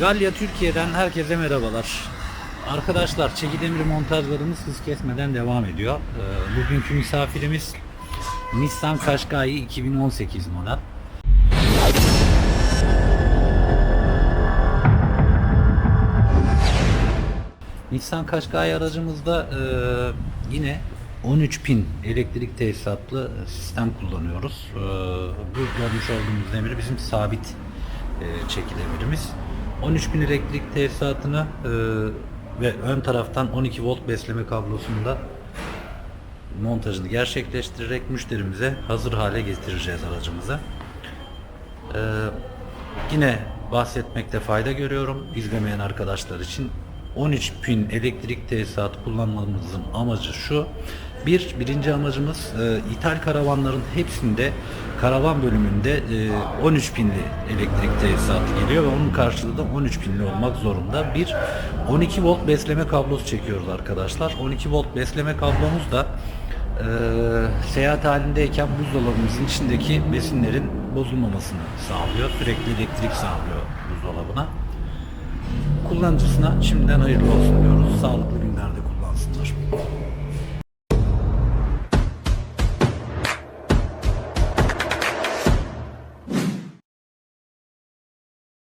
Galya Türkiye'den herkese merhabalar. Arkadaşlar çekidemir montajlarımız hız kesmeden devam ediyor. Ee, Bugünkü misafirimiz Nissan Qashqai 2018 model. Nissan Qashqai aracımızda e, yine 13 pin elektrik tesisatlı sistem kullanıyoruz. E, bu görmüş olduğumuz demir bizim sabit e, demirimiz. 13 pin elektrik tesisatını e, ve ön taraftan 12 volt besleme kablosunda montajını gerçekleştirerek müşterimize hazır hale getireceğiz aracımıza. Ee, yine bahsetmekte fayda görüyorum izlemeyen arkadaşlar için. 13 pin elektrik tesisat kullanmamızın amacı şu. Bir, birinci amacımız e, ithal karavanların hepsinde karavan bölümünde e, 13 pinli elektrik tesisatı geliyor ve onun karşılığı da 13 pinli olmak zorunda. Bir, 12 volt besleme kablosu çekiyoruz arkadaşlar. 12 volt besleme kablomuz da e, seyahat halindeyken buzdolabımızın içindeki besinlerin bozulmamasını sağlıyor. Sürekli elektrik sağlıyor buzdolabına. Kullanıcısına şimdiden hayırlı olsun diyoruz. Sağlıklı günlerde kullansınlar.